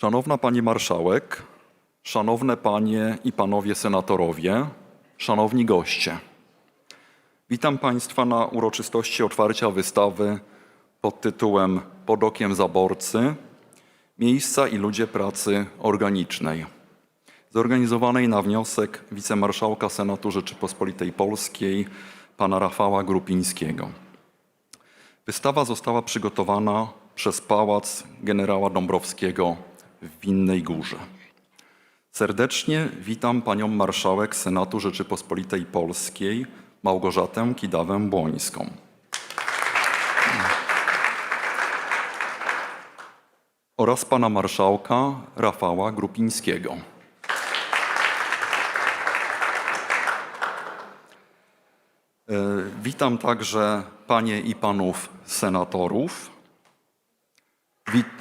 Szanowna Pani Marszałek, Szanowne Panie i Panowie Senatorowie, Szanowni Goście. Witam Państwa na uroczystości otwarcia wystawy pod tytułem Pod okiem zaborcy – Miejsca i ludzie pracy organicznej, zorganizowanej na wniosek wicemarszałka Senatu Rzeczypospolitej Polskiej pana Rafała Grupińskiego. Wystawa została przygotowana przez Pałac Generała Dąbrowskiego w Winnej Górze. Serdecznie witam panią marszałek Senatu Rzeczypospolitej Polskiej Małgorzatę Kidawę-Błońską. Oraz pana marszałka Rafała Grupińskiego. E, Witam także panie i panów senatorów. Wit-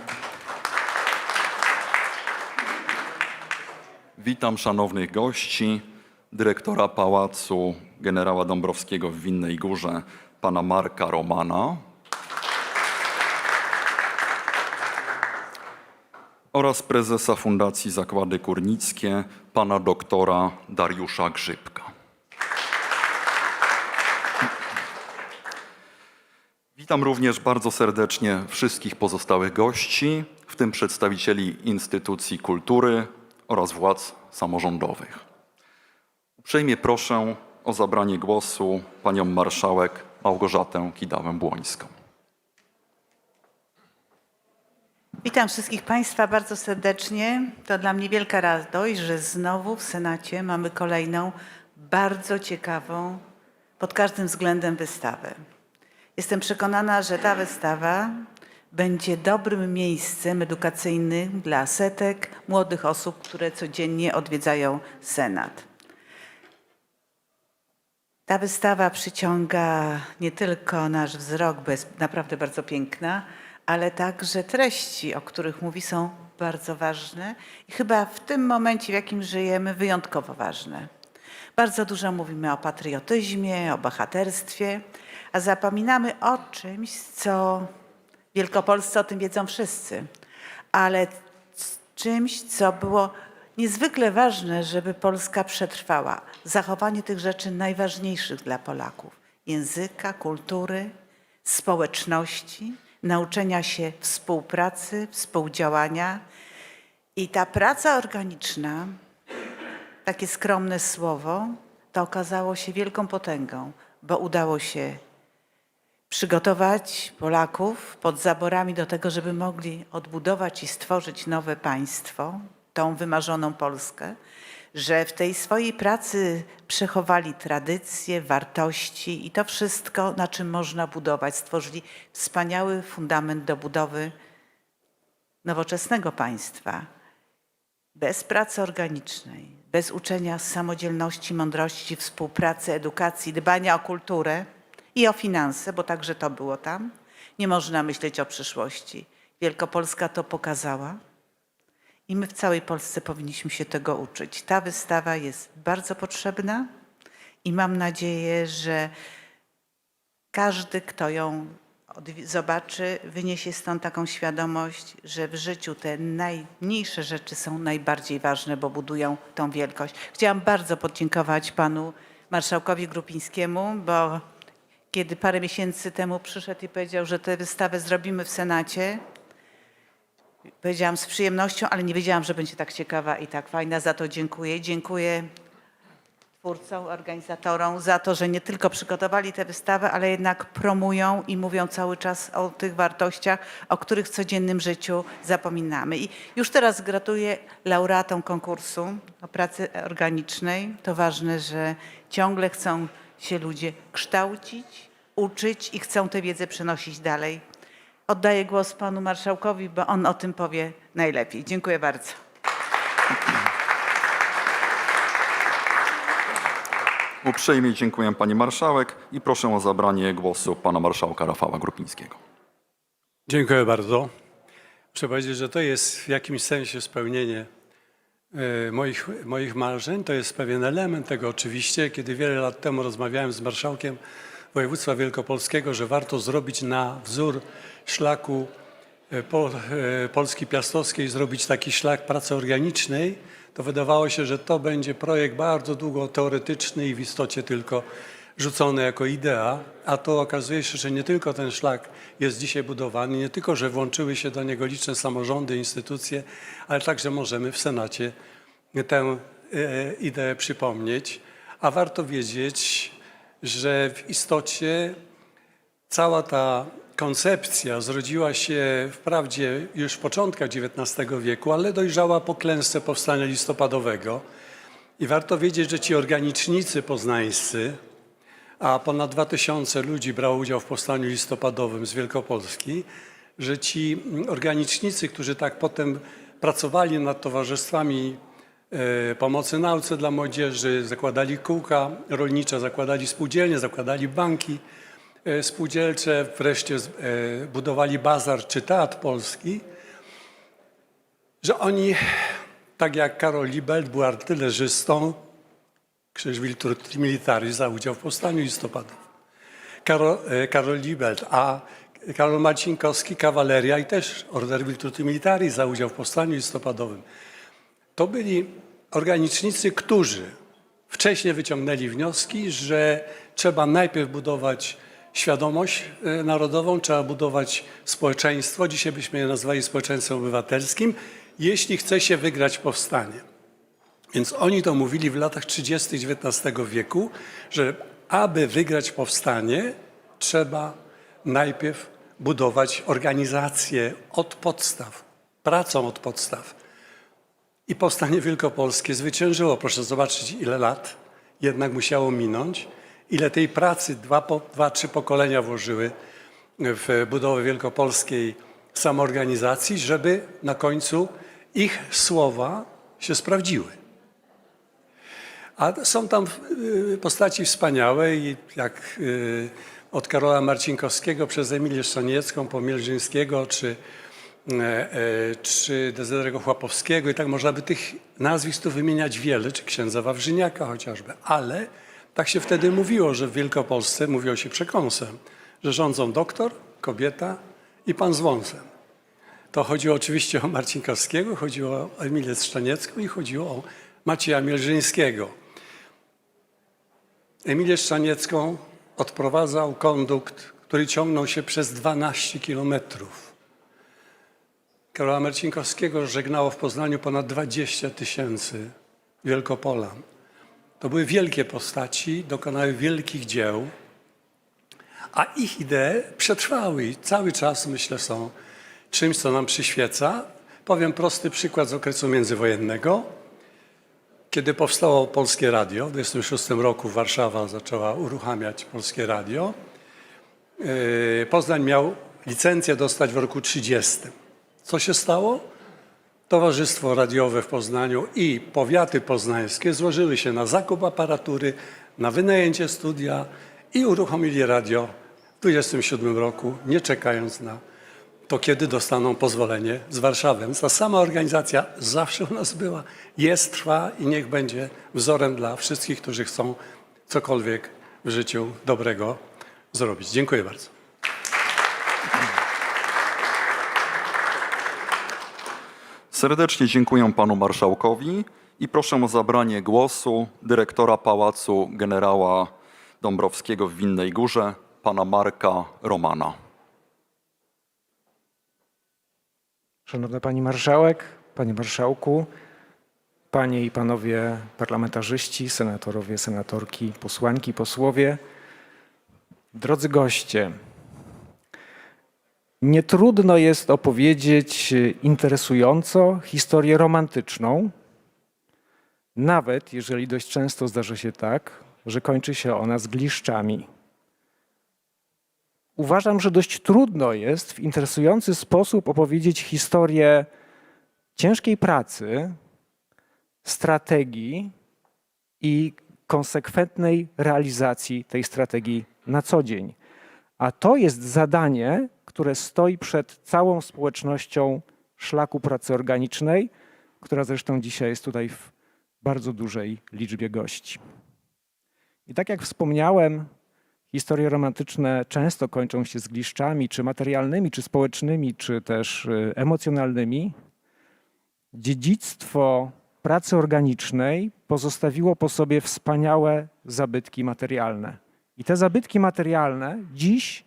Witam szanownych gości, dyrektora Pałacu Generała Dąbrowskiego w Winnej Górze, pana Marka Romana oraz prezesa Fundacji Zakłady Górnickie, pana doktora Dariusza Grzybka. Witam również bardzo serdecznie wszystkich pozostałych gości, w tym przedstawicieli instytucji kultury oraz władz samorządowych. Uprzejmie proszę o zabranie głosu panią marszałek Małgorzatę Kidawę-Błońską. Witam wszystkich Państwa bardzo serdecznie. To dla mnie wielka radość, że znowu w Senacie mamy kolejną bardzo ciekawą pod każdym względem wystawę. Jestem przekonana, że ta wystawa będzie dobrym miejscem edukacyjnym dla setek młodych osób, które codziennie odwiedzają Senat. Ta wystawa przyciąga nie tylko nasz wzrok, bo jest naprawdę bardzo piękna, ale także treści, o których mówi, są bardzo ważne i chyba w tym momencie, w jakim żyjemy, wyjątkowo ważne. Bardzo dużo mówimy o patriotyzmie, o bohaterstwie, a zapominamy o czymś, co Wielkopolsce o tym wiedzą wszyscy, ale czymś, co było niezwykle ważne, żeby Polska przetrwała. Zachowanie tych rzeczy najważniejszych dla Polaków: języka, kultury, społeczności, nauczenia się współpracy, współdziałania. I ta praca organiczna, takie skromne słowo, to okazało się wielką potęgą, bo udało się przygotować Polaków pod zaborami do tego, żeby mogli odbudować i stworzyć nowe państwo, tą wymarzoną Polskę, że w tej swojej pracy przechowali tradycje, wartości i to wszystko, na czym można budować. Stworzyli wspaniały fundament do budowy nowoczesnego państwa. Bez pracy organicznej, bez uczenia samodzielności, mądrości, współpracy, edukacji, dbania o kulturę i o finanse, bo także to było tam, nie można myśleć o przyszłości. Wielkopolska to pokazała i my w całej Polsce powinniśmy się tego uczyć. Ta wystawa jest bardzo potrzebna i mam nadzieję, że każdy, kto ją zobaczy, wyniesie stąd taką świadomość, że w życiu te najmniejsze rzeczy są najbardziej ważne, bo budują tą wielkość. Chciałam bardzo podziękować panu marszałkowi Grupińskiemu, bo kiedy parę miesięcy temu przyszedł i powiedział, że tę wystawę zrobimy w Senacie, powiedziałam z przyjemnością, ale nie wiedziałam, że będzie tak ciekawa i tak fajna. Za to dziękuję. Dziękuję twórcom, organizatorom za to, że nie tylko przygotowali tę wystawę, ale jednak promują i mówią cały czas o tych wartościach, o których w codziennym życiu zapominamy. I już teraz gratuluję laureatom konkursu o pracy organicznej. To ważne, że ciągle chcą się ludzie kształcić, uczyć i chcą tę wiedzę przenosić dalej. Oddaję głos panu marszałkowi, bo on o tym powie najlepiej. Dziękuję bardzo. Uprzejmie dziękuję pani marszałek i proszę o zabranie głosu pana marszałka Rafała Grupińskiego. Dziękuję bardzo. Muszę powiedzieć, że to jest w jakimś sensie spełnienie moich, moich marzeń. To jest pewien element tego oczywiście. Kiedy wiele lat temu rozmawiałem z marszałkiem województwa wielkopolskiego, że warto zrobić na wzór szlaku e, po, e, Polski Piastowskiej, zrobić taki szlak pracy organicznej, to wydawało się, że to będzie projekt bardzo długo teoretyczny i w istocie tylko rzucony jako idea, a to okazuje się, że nie tylko ten szlak jest dzisiaj budowany, nie tylko, że włączyły się do niego liczne samorządy, instytucje, ale także możemy w Senacie tę e, ideę przypomnieć. A warto wiedzieć, że w istocie cała ta koncepcja zrodziła się wprawdzie już w początkach XIX wieku, ale dojrzała po klęsce powstania listopadowego. I warto wiedzieć, że ci organicznicy poznańscy, a ponad 2000 ludzi brało udział w powstaniu listopadowym z Wielkopolski, że ci organicznicy, którzy tak potem pracowali nad towarzystwami e, pomocy nauce dla młodzieży, zakładali kółka rolnicze, zakładali spółdzielnie, zakładali banki e, spółdzielcze, wreszcie e, budowali bazar czy teatr polski, że oni, tak jak Karol Libelt był artylerzystą, Krzyż Virtuti Militari za udział w powstaniu listopadowym. Karol, e, Karol Libelt, a Karol Marcinkowski kawaleria i też Order Virtuti Militari za udział w powstaniu listopadowym. To byli organicznicy, którzy wcześniej wyciągnęli wnioski, że trzeba najpierw budować świadomość e, narodową, trzeba budować społeczeństwo, dzisiaj byśmy je nazwali społeczeństwem obywatelskim, jeśli chce się wygrać powstanie. Więc oni to mówili w latach 30. XIX wieku, że aby wygrać powstanie, trzeba najpierw budować organizację od podstaw, pracą od podstaw. I powstanie wielkopolskie zwyciężyło. Proszę zobaczyć, ile lat jednak musiało minąć, ile tej pracy dwa, po, dwa trzy pokolenia włożyły w budowę wielkopolskiej samoorganizacji, żeby na końcu ich słowa się sprawdziły. A są tam y, postaci wspaniałe jak y, od Karola Marcinkowskiego przez Emilię Szczaniecką po Mielżyńskiego czy, e, e, czy Dezydorego Chłapowskiego i tak można by tych nazwisk tu wymieniać wiele, czy księdza Wawrzyniaka chociażby, ale tak się wtedy mówiło, że w Wielkopolsce mówiło się przekąsem, że rządzą doktor, kobieta i pan z wąsem. To chodziło oczywiście o Marcinkowskiego, chodziło o Emilię Szczaniecką i chodziło o Macieja Mielżyńskiego. Emilię Szczaniecką odprowadzał kondukt który ciągnął się przez 12 kilometrów. Karola Marcinkowskiego żegnało w Poznaniu ponad 20 tysięcy Wielkopolan. To były wielkie postaci, dokonały wielkich dzieł, a ich idee przetrwały i cały czas, myślę, są czymś, co nam przyświeca. Powiem prosty przykład z okresu międzywojennego. Kiedy powstało Polskie Radio, w 26 roku Warszawa zaczęła uruchamiać Polskie Radio, yy, Poznań miał licencję dostać w roku 30. Co się stało? Towarzystwo Radiowe w Poznaniu i powiaty poznańskie złożyły się na zakup aparatury, na wynajęcie studia i uruchomili radio w 27 roku, nie czekając na to, kiedy dostaną pozwolenie z Warszawy. Więc ta sama organizacja zawsze u nas była, jest, trwa i niech będzie wzorem dla wszystkich, którzy chcą cokolwiek w życiu dobrego zrobić. Dziękuję bardzo. Serdecznie dziękuję panu marszałkowi i proszę o zabranie głosu dyrektora Pałacu Generała Dąbrowskiego w Winnej Górze, pana Marka Romana. Szanowna Pani Marszałek, Panie Marszałku, Panie i Panowie Parlamentarzyści, Senatorowie, Senatorki, Posłanki, Posłowie, drodzy goście, nie trudno jest opowiedzieć interesująco historię romantyczną, nawet jeżeli dość często zdarza się tak, że kończy się ona zgliszczami. Uważam, że dość trudno jest w interesujący sposób opowiedzieć historię ciężkiej pracy, strategii i konsekwentnej realizacji tej strategii na co dzień. A to jest zadanie, które stoi przed całą społecznością szlaku pracy organicznej, która zresztą dzisiaj jest tutaj w bardzo dużej liczbie gości. I tak jak wspomniałem, Historie romantyczne często kończą się zgliszczami, czy materialnymi, czy społecznymi, czy też y, emocjonalnymi. Dziedzictwo pracy organicznej pozostawiło po sobie wspaniałe zabytki materialne. I te zabytki materialne dziś,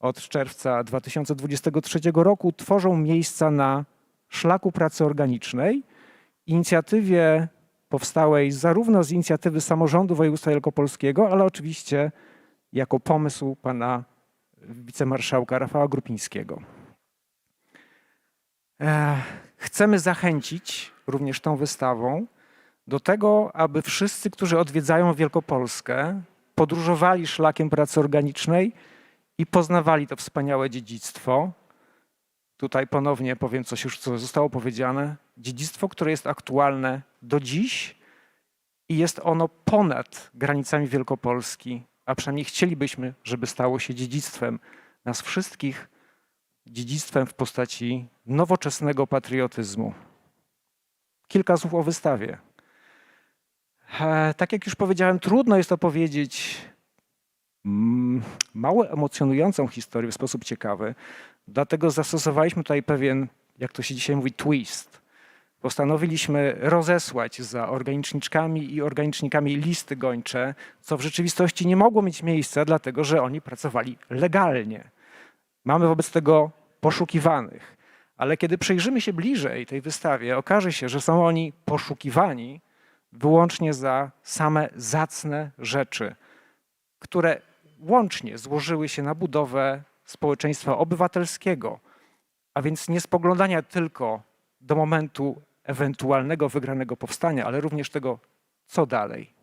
od czerwca 2023 roku, tworzą miejsca na szlaku pracy organicznej, inicjatywie powstałej zarówno z inicjatywy samorządu województwa wielkopolskiego, ale oczywiście jako pomysł pana wicemarszałka Rafała Grupińskiego. E, Chcemy zachęcić również tą wystawą do tego, aby wszyscy, którzy odwiedzają Wielkopolskę, podróżowali szlakiem pracy organicznej i poznawali to wspaniałe dziedzictwo. Tutaj ponownie powiem coś już, co zostało powiedziane. Dziedzictwo, które jest aktualne do dziś i jest ono ponad granicami Wielkopolski, a przynajmniej chcielibyśmy, żeby stało się dziedzictwem nas wszystkich, dziedzictwem w postaci nowoczesnego patriotyzmu. Kilka słów o wystawie. E, Tak jak już powiedziałem, trudno jest opowiedzieć mm, mało emocjonującą historię w sposób ciekawy, dlatego zastosowaliśmy tutaj pewien, jak to się dzisiaj mówi, twist. Postanowiliśmy rozesłać za organiczniczkami i organicznikami listy gończe, co w rzeczywistości nie mogło mieć miejsca, dlatego że oni pracowali legalnie. Mamy wobec tego poszukiwanych. Ale kiedy przyjrzymy się bliżej tej wystawie, okaże się, że są oni poszukiwani wyłącznie za same zacne rzeczy, które łącznie złożyły się na budowę społeczeństwa obywatelskiego, a więc nie spoglądania tylko do momentu ewentualnego wygranego powstania, ale również tego, co dalej.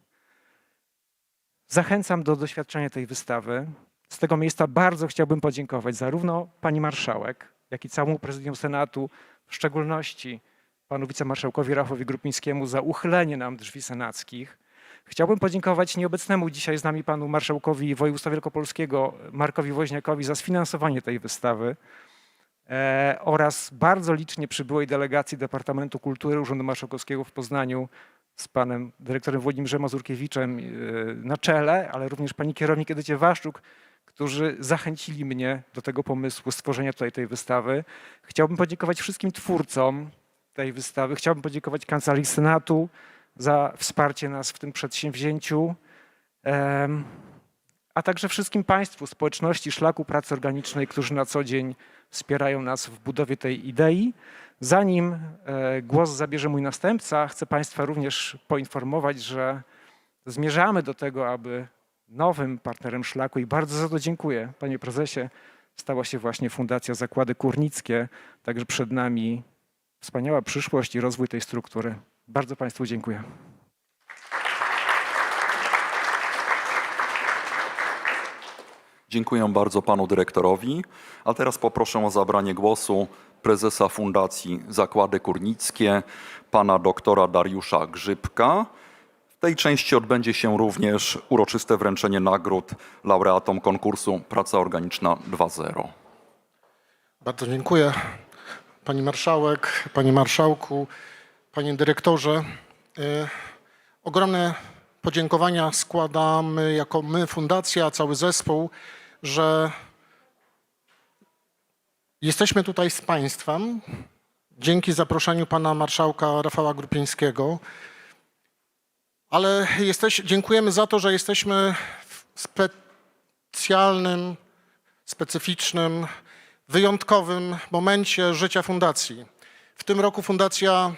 Zachęcam do doświadczenia tej wystawy. Z tego miejsca bardzo chciałbym podziękować zarówno pani marszałek, jak i całemu prezydium Senatu, w szczególności panu wicemarszałkowi Rachowi Grupińskiemu za uchylenie nam drzwi senackich. Chciałbym podziękować nieobecnemu dzisiaj z nami panu marszałkowi województwa wielkopolskiego Markowi Woźniakowi za sfinansowanie tej wystawy oraz bardzo licznie przybyłej delegacji Departamentu Kultury Urzędu Marszałkowskiego w Poznaniu z panem dyrektorem Włodzimierzem Mazurkiewiczem e, na czele, ale również pani kierownik Edycie Waszczuk, którzy zachęcili mnie do tego pomysłu stworzenia tutaj tej wystawy. Chciałbym podziękować wszystkim twórcom tej wystawy. Chciałbym podziękować Kancelarii Senatu za wsparcie nas w tym przedsięwzięciu. Em, a także wszystkim Państwu, społeczności Szlaku Pracy Organicznej, którzy na co dzień wspierają nas w budowie tej idei. Zanim e, głos zabierze mój następca, chcę Państwa również poinformować, że zmierzamy do tego, aby nowym partnerem szlaku, i bardzo za to dziękuję, panie prezesie, stała się właśnie Fundacja Zakłady Górnickie. Także przed nami wspaniała przyszłość i rozwój tej struktury. Bardzo Państwu dziękuję. Dziękuję bardzo panu dyrektorowi. A teraz poproszę o zabranie głosu prezesa Fundacji Zakłady Górnickie, pana doktora Dariusza Grzybka. W tej części odbędzie się również uroczyste wręczenie nagród laureatom konkursu Praca Organiczna 2.0. Bardzo dziękuję. Pani marszałek, panie marszałku, panie dyrektorze. E, Ogromne podziękowania składamy jako my, fundacja, cały zespół, że jesteśmy tutaj z państwem dzięki zaproszeniu pana marszałka Rafała Grupińskiego. Ale jesteś, dziękujemy za to, że jesteśmy w specjalnym, specyficznym, wyjątkowym momencie życia fundacji. W tym roku fundacja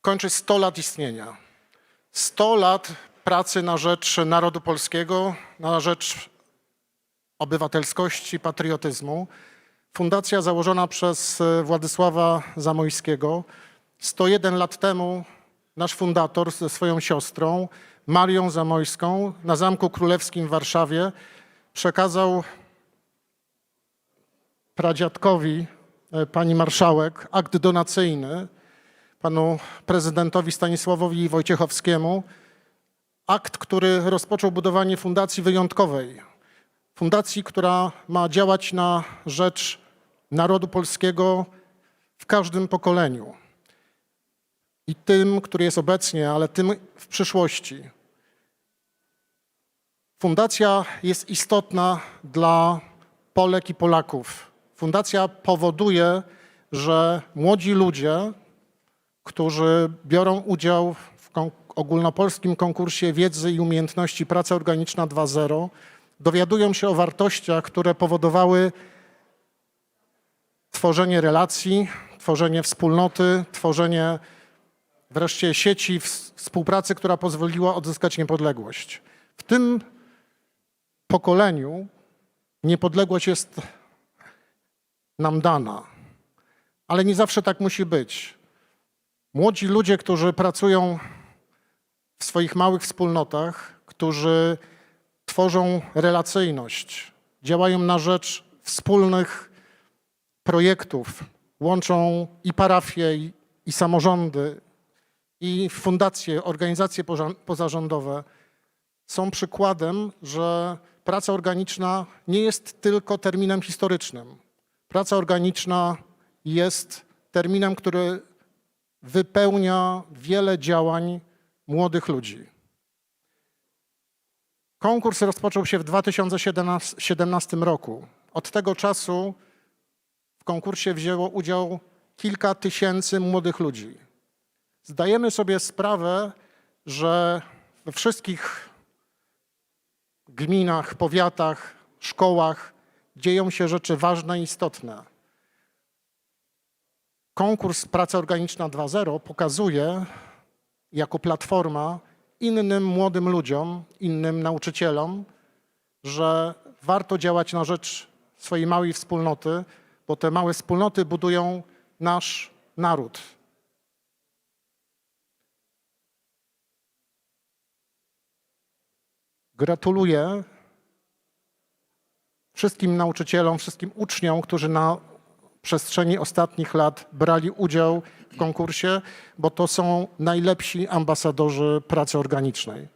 kończy 100 lat istnienia. 100 lat pracy na rzecz narodu polskiego, na rzecz obywatelskości, patriotyzmu. Fundacja założona przez e, Władysława Zamojskiego. 101 lat temu nasz fundator ze swoją siostrą, Marią Zamojską, na Zamku Królewskim w Warszawie przekazał pradziadkowi e, pani marszałek akt donacyjny, panu prezydentowi Stanisławowi Wojciechowskiemu, akt, który rozpoczął budowanie fundacji wyjątkowej. Fundacji, która ma działać na rzecz narodu polskiego w każdym pokoleniu. I tym, który jest obecnie, ale tym w przyszłości. Fundacja jest istotna dla Polek i Polaków. Fundacja powoduje, że młodzi ludzie, którzy biorą udział w ogólnopolskim konkursie wiedzy i umiejętności Praca Organiczna 2.0, dowiadują się o wartościach, które powodowały tworzenie relacji, tworzenie wspólnoty, tworzenie wreszcie sieci ws- współpracy, która pozwoliła odzyskać niepodległość. W tym pokoleniu niepodległość jest nam dana, ale nie zawsze tak musi być. Młodzi ludzie, którzy pracują w swoich małych wspólnotach, którzy tworzą relacyjność, działają na rzecz wspólnych projektów, łączą i parafie, i, i samorządy, i fundacje, organizacje pozarządowe, są przykładem, że praca organiczna nie jest tylko terminem historycznym. Praca organiczna jest terminem, który wypełnia wiele działań młodych ludzi. Konkurs rozpoczął się w 2017 roku. Od tego czasu w konkursie wzięło udział kilka tysięcy młodych ludzi. Zdajemy sobie sprawę, że we wszystkich gminach, powiatach, szkołach dzieją się rzeczy ważne i istotne. Konkurs Praca Organiczna 2.0 pokazuje jako platforma innym młodym ludziom, innym nauczycielom, że warto działać na rzecz swojej małej wspólnoty, bo te małe wspólnoty budują nasz naród. Gratuluję wszystkim nauczycielom, wszystkim uczniom, którzy na przestrzeni ostatnich lat brali udział w konkursie, bo to są najlepsi ambasadorzy pracy organicznej.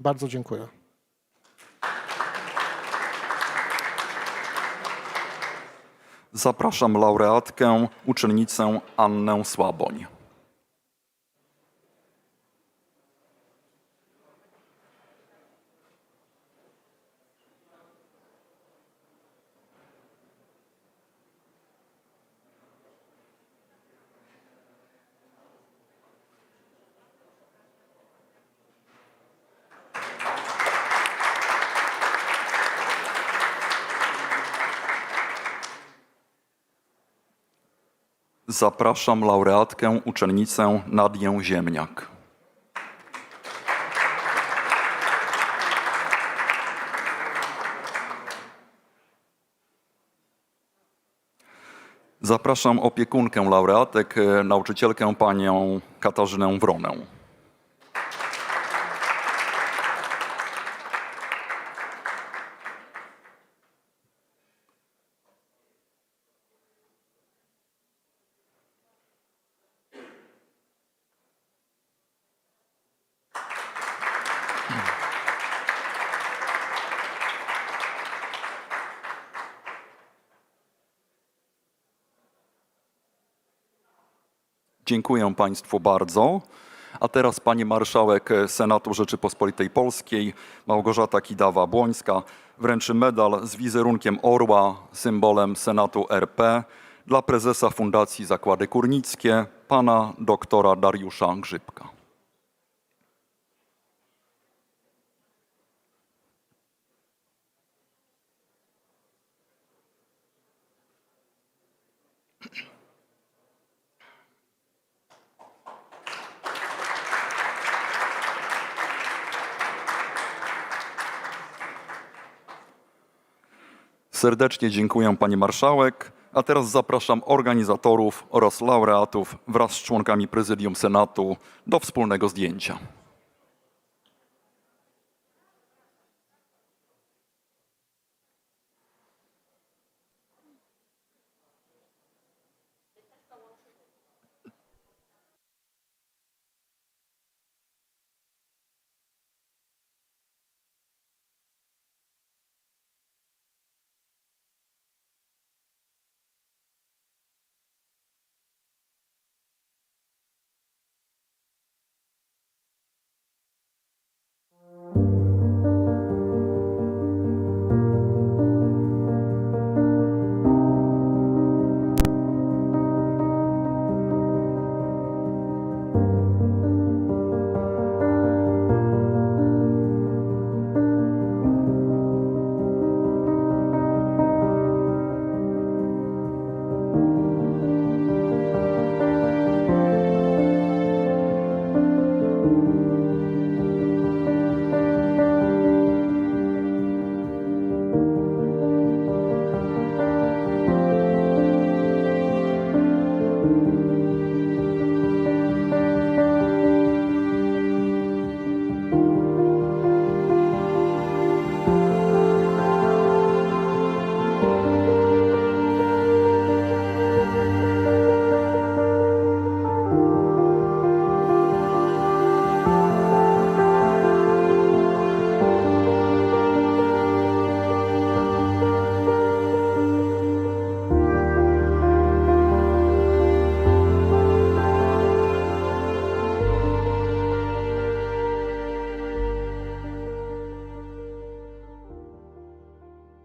Bardzo dziękuję. Zapraszam laureatkę, uczennicę Annę Słaboń. Zapraszam laureatkę, uczennicę Nadię Ziemniak. Zapraszam opiekunkę laureatek, nauczycielkę panią Katarzynę Wronę. Dziękuję Państwu bardzo. A teraz Pani Marszałek Senatu Rzeczypospolitej Polskiej Małgorzata Kidawa-Błońska wręczy medal z wizerunkiem orła, symbolem Senatu RP dla prezesa Fundacji Zakłady Górnickie, pana doktora Dariusza Grzybka. Serdecznie dziękuję Pani Marszałek, a teraz zapraszam organizatorów oraz laureatów wraz z członkami Prezydium Senatu do wspólnego zdjęcia.